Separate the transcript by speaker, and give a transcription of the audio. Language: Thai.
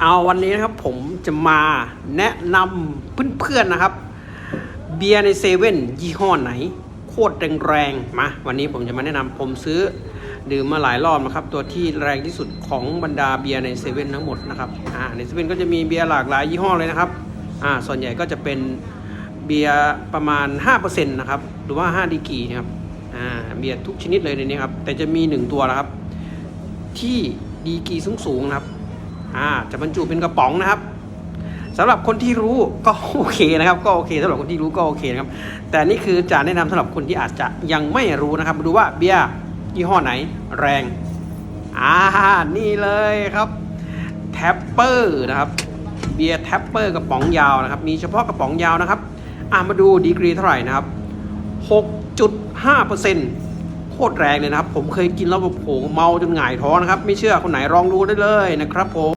Speaker 1: เอาวันนี้นะครับผมจะมาแนะนำเพื่อนๆนะครับ เบียร์ในเซเว่นยี่ห้อไหน โคตรแรงๆมาวันนี้ผมจะมาแนะนำผมซื้อดื่มมาหลายรอบนะครับ ตัวที่แรงที่สุดของบรรดาเบียร์ในเซเว่นทั้งหมดนะครับอ่าในเซเว่นก็จะมีเบียร์หลากหลายยี่ห้อเลยนะครับอ่าส่วนใหญ่ก็จะเป็นเบียร์ประมาณ 5%นะครับหรือว่า 5ดีกีนะครับอ่าเบียร์ทุกชนิดเลยในนี้ครับแต่จะมีหนึ่งตัวนะครับ ที่ดีกีสูงๆนะครับ อ่าจะบรรจุเป็นกระป๋องนะครับสำหรับคนที่รู้ก็โอเคนะครับ ก็โอเคสำหรับคนที่รู้ก็โอเคนะครับ แต่นี่คือจะแนะนำสำหรับคนที่อาจจะยังไม่รู้นะครับมาดูว่าเบียร์ยี่ห้อไหนแรงอ่านี่เลยครับแท็ปเปอร์นะครับเบียร์แท็ปเปอร์กระป๋องยาวนะครับ มีเฉพาะกระป๋องยาวนะครับอ่ามาดูดีกรีเท่าไหร่นะครับ 6.5%โคตรแรงเลยนะครับ ผมเคยกินแล้วแบบโหเมาจนหงายท้องนะครับ ไม่เชื่อคนไหนลองดูได้เลยนะครับผม